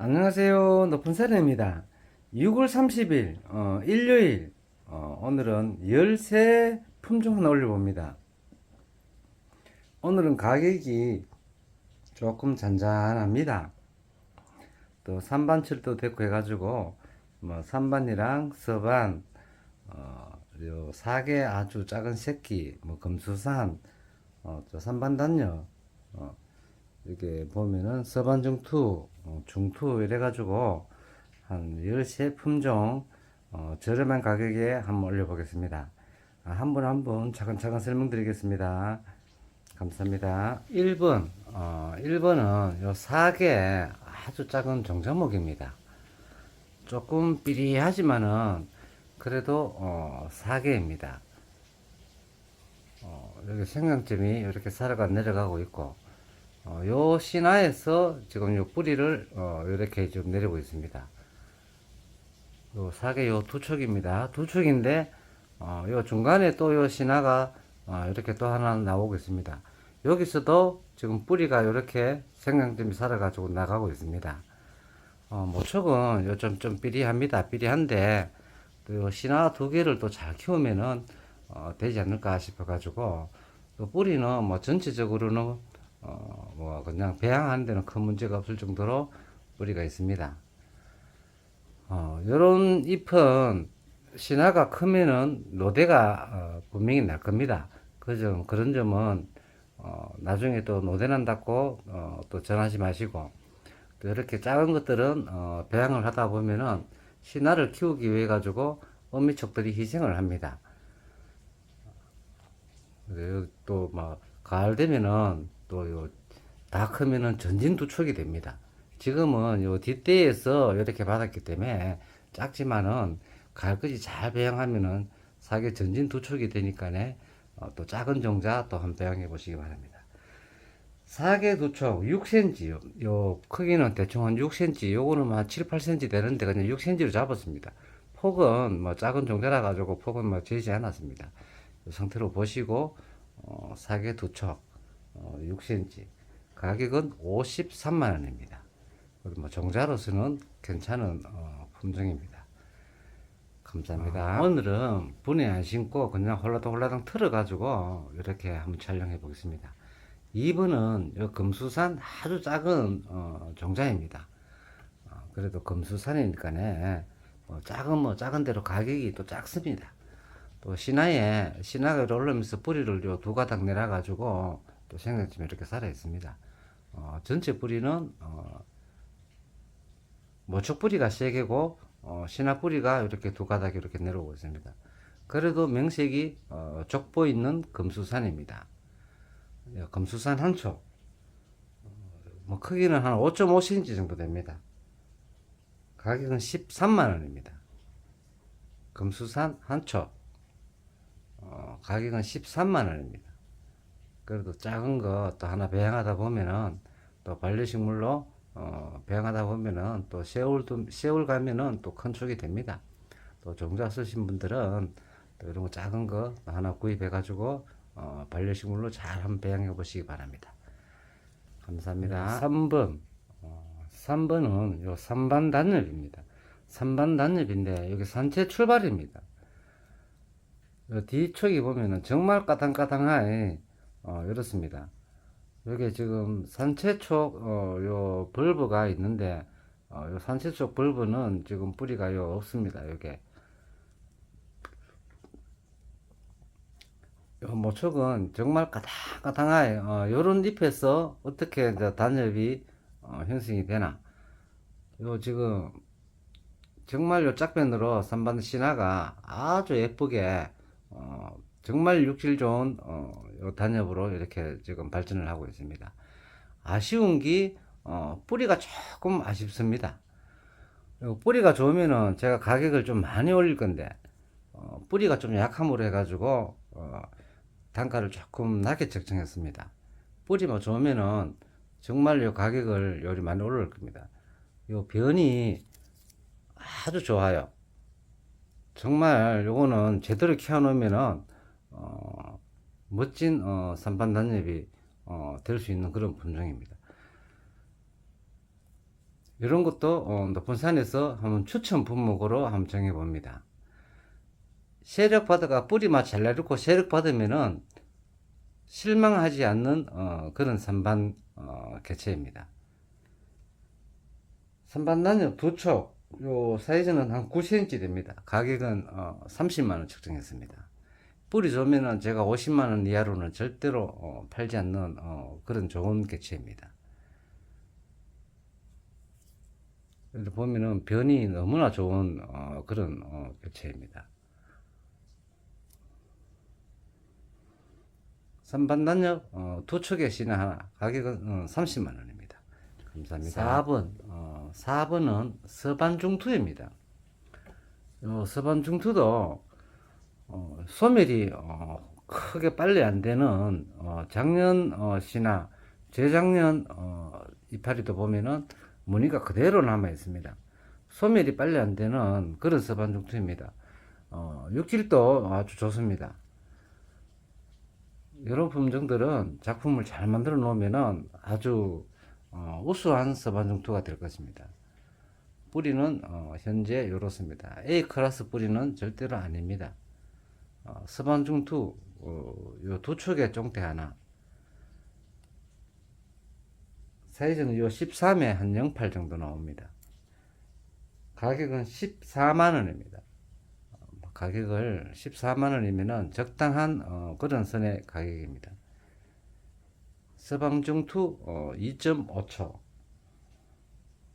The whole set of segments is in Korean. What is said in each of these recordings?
안녕하세요. 높은 사람입니다. 6월 30일, 어, 일요일, 어, 오늘은 열쇠 품종 하나 올려봅니다. 오늘은 가격이 조금 잔잔합니다. 또 산반철도 됐고 해가지고, 뭐, 산반이랑 서반, 어, 요 사계 아주 작은 새끼, 뭐, 금수산, 어, 또 산반단녀, 어, 이렇게 보면은 서반중투, 어, 중투 이래가지고 한13 품종 어, 저렴한 가격에 한번 올려보겠습니다. 아, 한분 한 분 차근차근 설명드리겠습니다. 감사합니다. 1번, 어, 1번은 요 사계 아주 작은 정자목입니다. 조금 삐리하지만은 그래도 어, 사계입니다. 어, 여기 생강점이 이렇게 살아가 내려가고 있고 어, 요 신화에서 지금 요 뿌리를 어, 이렇게 좀 내리고 있습니다. 요 사계 요두 촉입니다. 두 촉인데 어, 요 중간에 또 요 신화가 어, 이렇게 또 하나 나오고 있습니다. 여기서도 지금 뿌리가 이렇게 생강점이 살아가지고 나가고 있습니다. 어, 모촉은 요좀 좀 삐리합니다. 삐리한데 또 신화 두 개를 또 잘 키우면은 어, 되지 않을까 싶어가지고 또 뿌리는 뭐 전체적으로는 어, 뭐 그냥 배양하는 데는 큰 문제가 없을 정도로 뿌리가 있습니다. 어, 요런 잎은 신화가 크면은 노대가 어, 분명히 날 겁니다. 그점 그런 점은 어, 나중에 또 노대 난다고 어, 또 전하지 마시고 또 이렇게 작은 것들은 어, 배양을 하다 보면은 신화를 키우기 위해 가지고 어미촉들이 희생을 합니다. 또막 가을 되면은 또다 크면은 전진 두촉이 됩니다. 지금은 요 뒷대에서 이렇게 받았기 때문에 작지만은 가을까지 잘 배양하면은 사계 전진 두촉이 되니까네 어, 또 작은 종자 또 한번 배양해 보시기 바랍니다. 사계 두촉 6cm 요, 요 크기는 대충 한 6cm 요거는 한 7, 8cm 되는데 그냥 6cm로 잡았습니다. 폭은 뭐 작은 종자라 가지고 폭은 뭐 재지 않았습니다. 이 상태로 보시고 어, 사계 어, 6cm 가격은 53만 원입니다. 그리고 뭐 종자로서는 괜찮은 어, 품종입니다. 감사합니다. 오늘은 분해 안 신고 그냥 홀라당 홀라당 틀어 가지고 이렇게 한번 촬영해 보겠습니다. 2번은 요 금수산 아주 작은 어, 종자입니다. 어, 그래도 금수산이니까네 뭐 작은 뭐 작은 대로 가격이 또 작습니다. 또 신화에 신화가 올라오면서 뿌리를 요 두 가닥 내려 가지고 또 생강쯤 이렇게 살아 있습니다. 어, 전체 뿌리는 어, 모촉 뿌리가 세 개고 어, 신화 뿌리가 이렇게 두 가닥 이렇게 내려오고 있습니다. 그래도 명색이 어, 족보 있는 금수산입니다. 예, 금수산 한 촉. 어, 뭐 크기는 한 5.5cm 정도 됩니다. 가격은 13만 원입니다. 금수산 한 촉. 어, 가격은 13만 원입니다. 그래도 작은 거 또 하나 배양하다 보면은 또 반려식물로 어, 배양하다 보면은 또 세월도 세월 가면은 또 큰 축이 됩니다. 또 종자 쓰신 분들은 또 이런 거 작은 거 하나 구입해 가지고 어, 반려식물로 잘 한번 배양해 보시기 바랍니다. 감사합니다. 3번. 어, 3번은 요 3반 단엽입니다. 3반 단엽인데 여기 산채 출발입니다. 요 뒤쪽이 보면은 정말 까당까당하게 어, 이렇습니다. 여기 지금 산채촉 어, 요 벌브가 있는데 어, 요 산채촉 벌브는 지금 뿌리가 요 없습니다. 요게 요 모촉은 정말 까당까당하게 어, 요런 잎에서 어떻게 이제 단엽이 어, 형성이 되나 요 지금 정말 요 짝변으로 산반 신화가 아주 예쁘게 어, 정말 육질 좋은 어, 요 단엽으로 이렇게 지금 발전을 하고 있습니다. 아쉬운 게 어, 뿌리가 조금 아쉽습니다. 요 뿌리가 좋으면은 제가 가격을 좀 많이 올릴 건데 어, 뿌리가 좀 약함으로 해가지고 어, 단가를 조금 낮게 책정했습니다. 뿌리만 좋으면은 정말 요 가격을 요리 많이 올릴 겁니다. 요 변이 아주 좋아요. 정말 요거는 제대로 키워놓으면은 어, 멋진 어, 산반 단엽이 어, 될 수 있는 그런 품종입니다. 이런 것도 어, 높은 산에서 한번 추천 품목으로 한번 정해 봅니다. 세력 받아가 뿌리만 잘 내리고 세력 받으면은 실망하지 않는 어, 그런 선반 어, 개체입니다. 선반 난엽 두촉 요 사이즈는 한 9cm 됩니다. 가격은 어, 30만 원 측정했습니다. 뿌리 좋으면은 제가 50만 원 이하로는 절대로 어, 팔지 않는 어, 그런 좋은 개체입니다. 보면은 변이 너무나 좋은 어, 그런 어, 개체입니다. 선반단역 어, 두 촉의 신화 하나 가격은 어, 30만 원입니다. 감사합니다. 4번 어, 4번은 서반중투입니다. 요 서반중투도 어, 소멸이 어, 크게 빨리 안 되는 어, 작년 어, 신화 재작년 어, 이파리도 보면은 무늬가 그대로 남아 있습니다. 소멸이 빨리 안 되는 그런 서반 중투입니다. 어, 육질도 아주 좋습니다. 이런 품종들은 작품을 잘 만들어 놓으면은 아주 어, 우수한 서반중투가 될 것입니다. 뿌리는 어, 현재 이렇습니다. A 클래스 뿌리는 절대로 아닙니다. 어, 서반중투 어, 요두 촉의 쫑대 하나 사이즈는 요 13에 한 08 정도 나옵니다. 가격은 14만 원입니다. 가격을 14만 원이면은 적당한 어, 그런 선의 가격입니다. 서방중투 어, 2.5초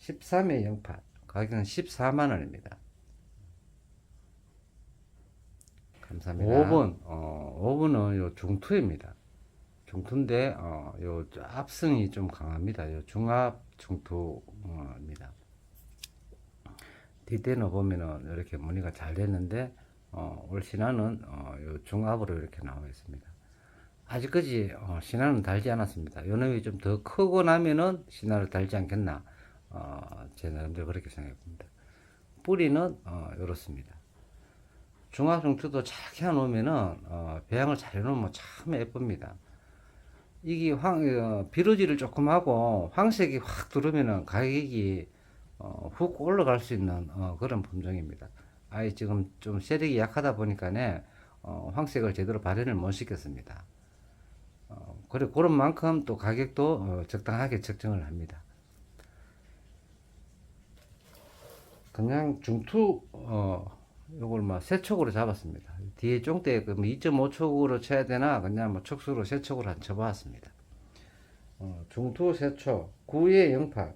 13에 08 가격은 14만 원입니다. 감사합니다. 5번 어, 5번은 요 중투입니다. 중투인데 어, 요 압승이 좀 강합니다. 요 중압 중투입니다. 뒤때는 보면은 이렇게 무늬가 잘 됐는데 어, 올 신화는 어, 요 중압으로 이렇게 나와 있습니다. 아직까지 어, 신화는 달지 않았습니다. 요 놈이 좀 더 크고 나면은 신화를 달지 않겠나 어, 제 나름대로 그렇게 생각해 봅니다. 뿌리는 어, 이렇습니다. 중압 중투도 잘 켜놓으면은 어, 배양을 잘 해놓으면 참 예쁩니다. 이게 황 어, 비루지를 조금 하고 황색이 확 들어오면은 가격이 어, 훅 올라갈 수 있는 어, 그런 품종입니다. 아이 지금 좀 세력이 약하다 보니까네 어, 황색을 제대로 발현을 못 시켰습니다. 어, 그래 그런 만큼 또 가격도 어, 적당하게 책정을 합니다. 그냥 중투 어 요걸 뭐 세촉으로 잡았습니다. 뒤에 쫑대 그 2.5촉으로 쳐야 되나 그냥 뭐 촉수로 세촉으로 한 쳐봤습니다. 어, 중투 세촉 9에 08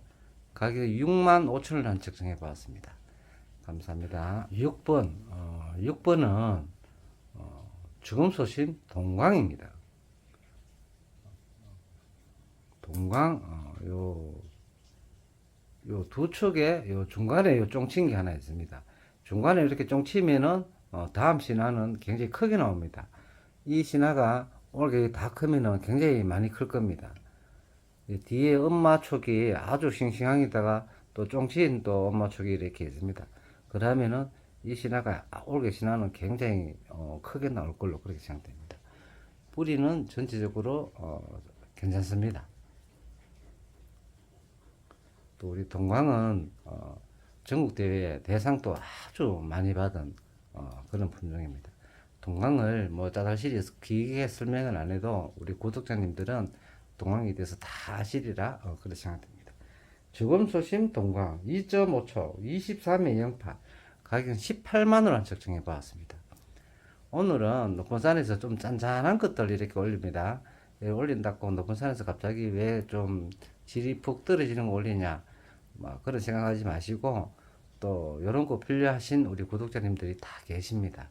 가격 6만 5천 원한 책정해 봤습니다. 감사합니다. 6번 어, 6번은 어, 죽음 소신 동광입니다. 동광 어, 요 요두 촉에 요 중간에 요 쫑친 게 하나 있습니다. 중간에 이렇게 쫑 치면은 어, 다음 신화는 굉장히 크게 나옵니다. 이 신화가 올게 다 크면은 굉장히 많이 클 겁니다. 이 뒤에 엄마 촉이 아주 싱싱하게다가 또 쫑친 또 엄마 촉이 이렇게 있습니다. 그러면은 이 신화가 올게 신화는 굉장히 어, 크게 나올 걸로 그렇게 생각됩니다. 뿌리는 전체적으로 어, 괜찮습니다. 또 우리 동광은 어, 전국 대회 대상도 아주 많이 받은 어, 그런 품종입니다. 동광을 뭐 짜잘시리 길게 설명을 안 해도 우리 구독자님들은 동광에 대해서 다 아시리라 어, 그렇게 생각됩니다. 죽음 소심 동광 2.5초 23에 08 가격은 18만 원 책정해 보았습니다. 오늘은 높은 산에서 좀 짠짠한 것들 이렇게 올립니다. 예, 올린다고 높은 산에서 갑자기 왜 좀 질이 푹 떨어지는 거 올리냐 뭐 그런 생각하지 마시고 또 이런 거 필요하신 우리 구독자님들이 다 계십니다.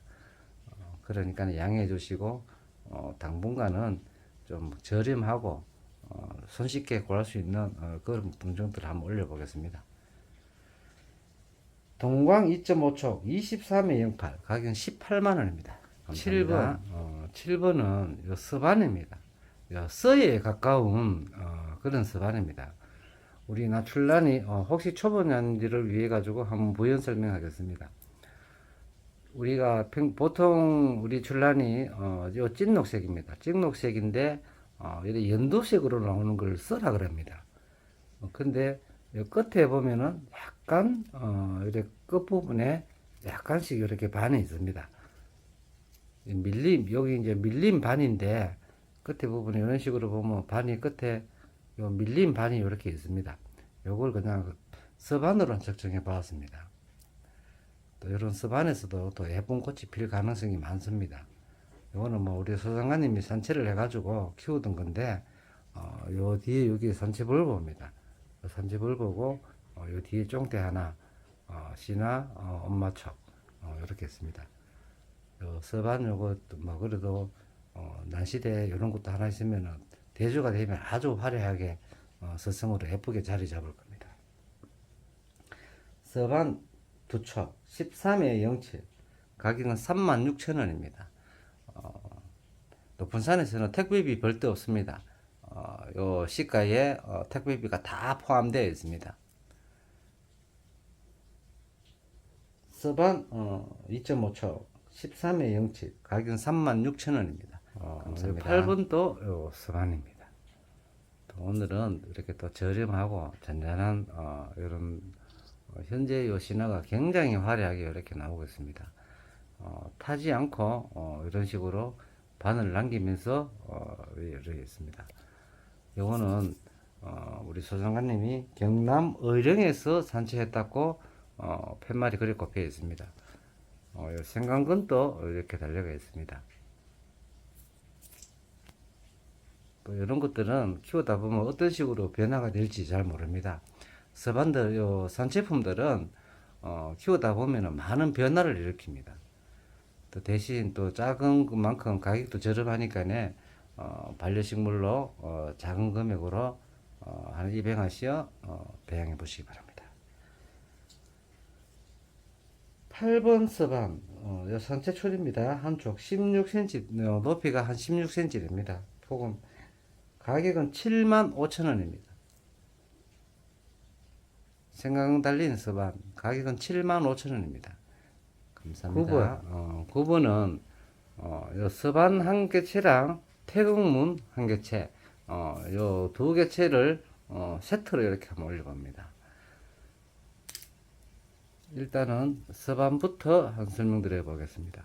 어, 그러니까 양해해 주시고 어, 당분간은 좀 저렴하고 어, 손쉽게 구할 수 있는 어, 그런 품종들을 한번 올려보겠습니다. 동광 2.5초 23에 08 가격은 18만 원입니다. 7번 어, 7번은 요 서반입니다. 요 서에 가까운 어, 그런 서반입니다. 우리 나출란이 어, 혹시 초보자들을 위해 가지고 한번 부연 설명하겠습니다. 우리가 평- 보통 우리 출란이 어, 요 찐녹색입니다. 찐녹색인데 어, 연두색으로 나오는 걸 써라 그럽니다. 어, 근데 요 끝에 보면은 약간 어 이렇게 끝 부분에 약간씩 이렇게 반이 있습니다. 이 밀림 여기 이제 밀림 반인데 끝에 부분에 이런 식으로 보면 반이 끝에 요 밀림 반이 이렇게 있습니다. 요걸 그냥 서반으로 적정해 봤습니다. 또 이런 서반에서도 또 예쁜 꽃이 필 가능성이 많습니다. 요거는 뭐 우리 소장관님이 산채를 해가지고 키우던 건데 어, 요 뒤에 여기 산채벌보입니다. 산채벌 보고 어, 요 뒤에 쫑대 하나 어, 씨나 어, 엄마 척 어, 이렇게 있습니다. 요 서반 요것도 뭐 그래도 어, 난시대 이런 것도 하나 있으면은 대주가 되면 아주 화려하게 어, 서성으로 예쁘게 자리 잡을 겁니다. 서반 두척 13에 07 가격은 36,000원입니다. 어, 높은 산에서는 택배비 별도 없습니다. 어, 요 시가에 어, 택배비가 다 포함되어 있습니다. 서반 어, 2.5초 13에 07 가격은 36,000원입니다. 어, 감사합니다. 8번도 요 서반입니다. 또 오늘은 이렇게 또 저렴하고 잔잔한 어, 이런 어, 현재 요 신화가 굉장히 화려하게 이렇게 나오고 있습니다. 어, 타지 않고 어, 이런 식으로 바늘 남기면서 어, 이렇게 있습니다. 요거는 어, 우리 소장관님이 경남 의령에서 산책했다고 어, 팻말이 그리 꼽혀 있습니다. 어, 요 생강근도 이렇게 달려가 있습니다. 또 이런 것들은 키우다 보면 어떤 식으로 변화가 될지 잘 모릅니다. 서반들, 요 산제품들은 어, 키우다 보면은 많은 변화를 일으킵니다. 또 대신 또 작은 것만큼 가격도 저렴하니까네 어, 반려식물로 어, 작은 금액으로 어, 한 입양하시어 어, 배양해 보시기 바랍니다. 8번 서반 어, 요 산채 초리입니다. 한쪽 16cm 어, 높이가 한 16cm입니다. 폭은 가격은 7만 5천 원입니다. 생강 달린 서반 가격은 7만 5천 원입니다. 감사합니다. 9번, 어, 9번은 어, 요 서반 한 개체랑 태극문 한 개체, 어, 요 두 개체를 어, 세트로 이렇게 한번 올려봅니다. 일단은 서반부터 한 설명드려 보겠습니다.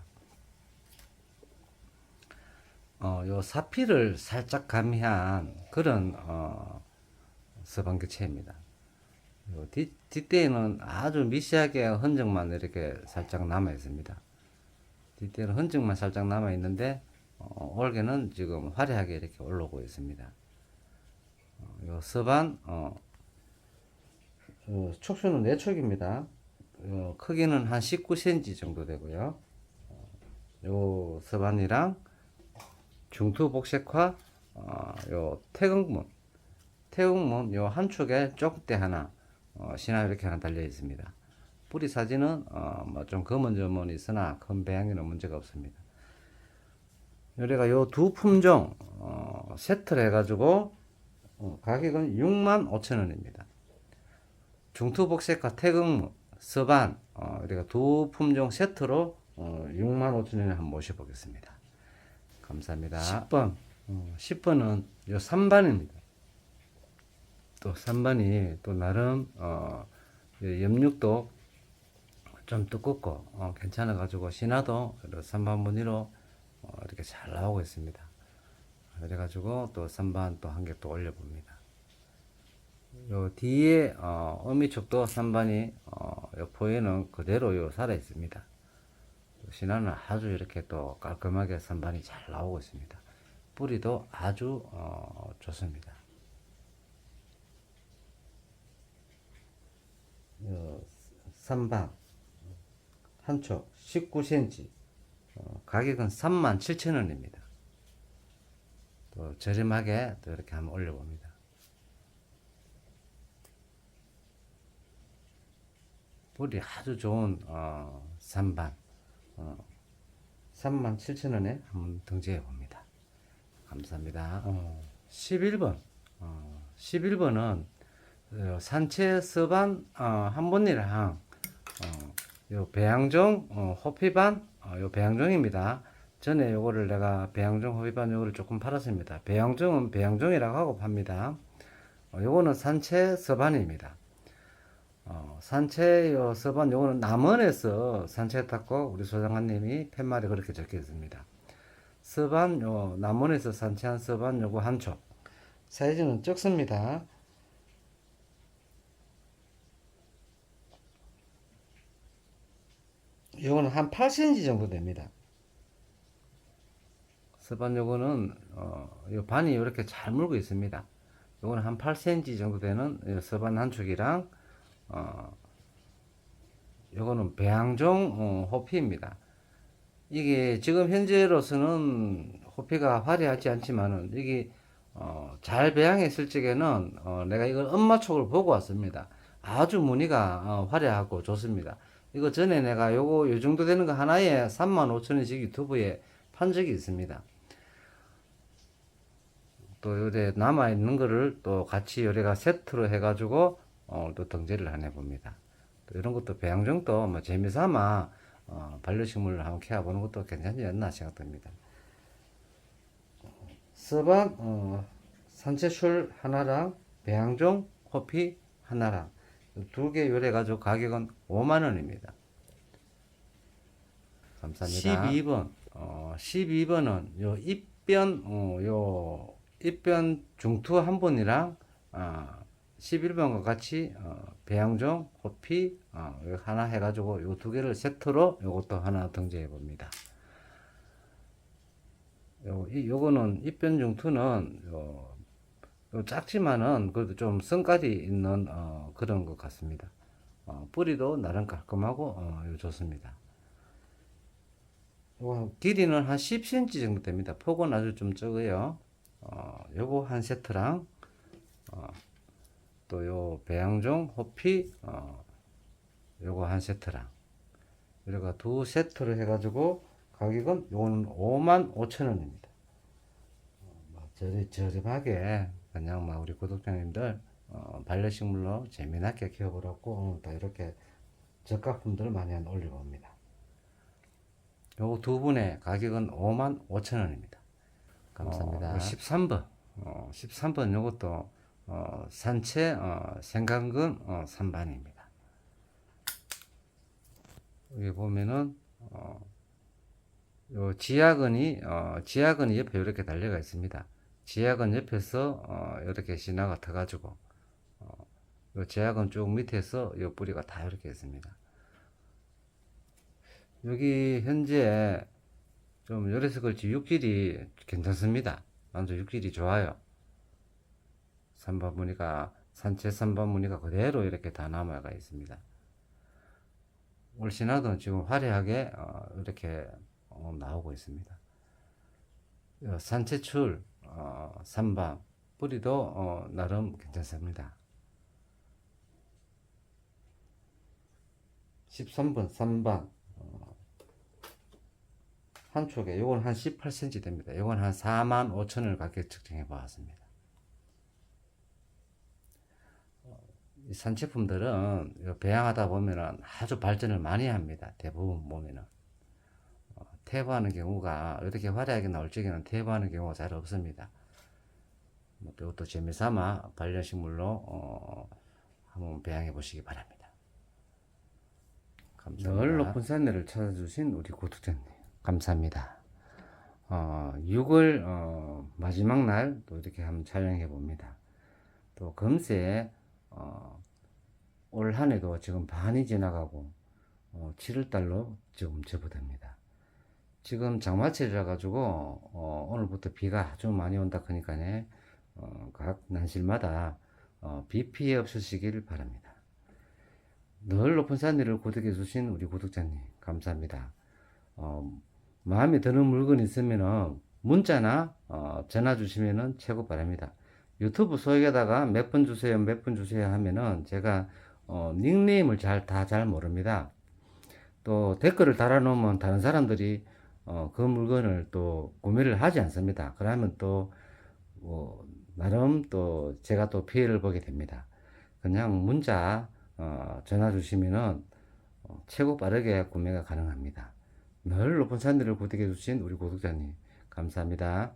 어, 요 사피를 살짝 가미한 그런 어, 서반 교체입니다. 요 뒷, 뒷대에는 아주 미세하게 흔적만 이렇게 살짝 남아 있습니다. 뒷대는 흔적만 살짝 남아 있는데 어, 올개는 지금 화려하게 이렇게 올라오고 있습니다. 어, 요 서반 어, 어, 촉수는 4촉입니다. 어, 크기는 한 19cm 정도 되고요. 어, 요 서반이랑 중투 복색화 어, 요 태극문 태극문 요 한쪽에 쪽대 하나 어, 신화 이렇게 하나 달려 있습니다. 뿌리 사진은 어, 뭐좀 검은 점은 있으나 큰 배양에는 문제가 없습니다. 요래가 요 두 품종 어, 세트를 해가지고 어, 가격은 6만 5천 원입니다. 중투 복색과 태극무, 서반 어, 우리가 두 품종 세트로 어, 6만 5천 원에 한번 모셔보겠습니다. 감사합니다. 10번 어, 10번은 요 3반입니다. 또 3반이 또 나름 어, 이 염육도 좀 두껍고 어, 괜찮아 가지고 신화도 3반 무늬로 어, 이렇게 잘 나오고 있습니다. 그래 가지고 또 3반 또 한 개 또 올려 봅니다. 요 뒤에 어, 어미축도 3반이 어, 요 포에는 그대로 요 살아 있습니다. 신화는 아주 이렇게 또 깔끔하게 3반이 잘 나오고 있습니다. 뿌리도 아주 어, 좋습니다. 요 3반 한쪽 19cm 어, 가격은 37,000원입니다. 또 저렴하게 또 이렇게 한번 올려봅니다. 뿌리 아주 좋은 어, 3반 어, 37,000원에 한번 등재해 봅니다. 감사합니다. 어, 11번 어, 11번은 어, 산채 서반 어, 한 번이랑 어, 요 배양종 어, 호피반 어, 요 배양종입니다. 전에 요거를 내가 배양종 호피반 요거를 조금 팔았습니다. 배양종은 배양종이라고 하고 팝니다. 어, 요거는 산채 서반입니다. 어, 산채 요 서반 요거는 남원에서 산채 탔고 우리 소장관님이 팻말에 그렇게 적혀 있습니다. 서반 요 남원에서 산채한 서반 요거 한 촉. 사이즈는 적습니다. 요거는 한 8cm 정도 됩니다. 서반 요거는 어, 요 반이 이렇게 잘 물고 있습니다. 요거는 한 8cm 정도 되는 요 서반 한 축이랑 어, 요거는 배양종 어, 호피입니다. 이게 지금 현재로서는 호피가 화려하지 않지만은 이게 어, 잘 배양했을 적에는 어, 내가 이걸 엄마촉을 보고 왔습니다. 아주 무늬가 어, 화려하고 좋습니다. 이거 전에 내가 요거 요 정도 되는 거 하나에 35,000원씩 유튜브에 판 적이 있습니다. 또 요래 남아 있는 거를 또 같이 요래가 세트로 해가지고 어, 또 등재를 안 해봅니다. 또 이런 것도 배양정도 뭐 재미삼아 어, 반려식물을 한번 키워보는 것도 괜찮지 않나 생각됩니다. 서반 어, 산채술 하나랑 배양종 커피 하나랑 두 개 요래 가지고 가격은 5만 원입니다. 감사합니다. 12번 어, 12번은 요 입변 어, 요 입변 중투 한 분이랑 아 11번과 같이 어, 배양종, 호피 어, 하나 해가지고 요 두 개를 세트로 요것도 하나 등재해 봅니다. 요, 이, 요거는 입변중투는 요, 요 작지만은 그래도 좀 성깔이 있는 어, 그런 것 같습니다. 어, 뿌리도 나름 깔끔하고 어, 요 좋습니다. 요 길이는 한 10cm 정도 됩니다. 폭은 아주 좀 적어요. 어, 요거 한 세트랑 어, 또 요 배양종 호피 어, 요거 한 세트랑 이래가 두 세트를 해가지고 가격은 요거는 5만 5천 원입니다. 뭐 저리 저렴하게 그냥 막 우리 구독자님들 어, 반려식물로 재미나게 키워보라고 오늘도 이렇게 저가품들을 많이 한 올려봅니다. 요거 두 분의 가격은 5만 5천 원입니다. 감사합니다. 13번. 어, 13번 요것도 어, 산채 어, 생강근 어, 3반입니다. 여기 보면은 어, 요 지하근이 어, 지하근이 옆에 이렇게 달려가 있습니다. 지하근 옆에서 어, 이렇게 신화가 터가지고 어, 요 지하근 쭉 밑에서 요 뿌리가 다 이렇게 있습니다. 여기 현재 좀 열에서 그렇지 육질이 괜찮습니다. 남자 육질이 좋아요. 삼반 무늬가 산채 삼반 무늬가 그대로 이렇게 다 남아가 있습니다. 올 신화도 지금 화려하게 어, 이렇게 어, 나오고 있습니다. 어, 산채출 어, 삼반 뿌리도 어, 나름 괜찮습니다. 13번 3반 한 촉에 요건 한 18cm 됩니다. 요건 한 4만 5천 원을 가격 측정해 보았습니다. 어, 이 산채품들은 요 배양하다 보면은 아주 발전을 많이 합니다. 대부분 보면은 어, 태부하는 경우가 이렇게 화려하게 나올 적에는 태부하는 경우가 잘 없습니다. 뭐 이것도 재미삼아 반려식물로 어, 한번 배양해 보시기 바랍니다. 감사합니다. 늘 높은 산내를 찾아주신 우리 구독자님 감사합니다. 어, 6월 어, 마지막 날 또 이렇게 한번 촬영해 봅니다. 또 금세 어, 올 한 해도 지금 반이 지나가고 어, 7월 달로 지금 접어듭니다. 지금 장마철이라 가지고 어, 오늘부터 비가 아주 많이 온다 그러니까네 어, 각 난실마다 어, 비 피해 없으시길 바랍니다. 늘 높은 산위를 구독해 주신 우리 구독자님 감사합니다. 어, 마음에 드는 물건 있으면은 문자나 어, 전화 주시면은 최고 바랍니다. 유튜브 소개에다가 몇 분 주세요, 몇 분 주세요 하면은 제가 어, 닉네임을 잘 다 잘 모릅니다. 또 댓글을 달아놓으면 다른 사람들이 어, 그 물건을 또 구매를 하지 않습니다. 그러면 또 뭐, 나름 또 제가 또 피해를 보게 됩니다. 그냥 문자 어, 전화 주시면은 어, 최고 빠르게 구매가 가능합니다. 늘 높은 산들을 구독해 주신 우리 구독자님 감사합니다.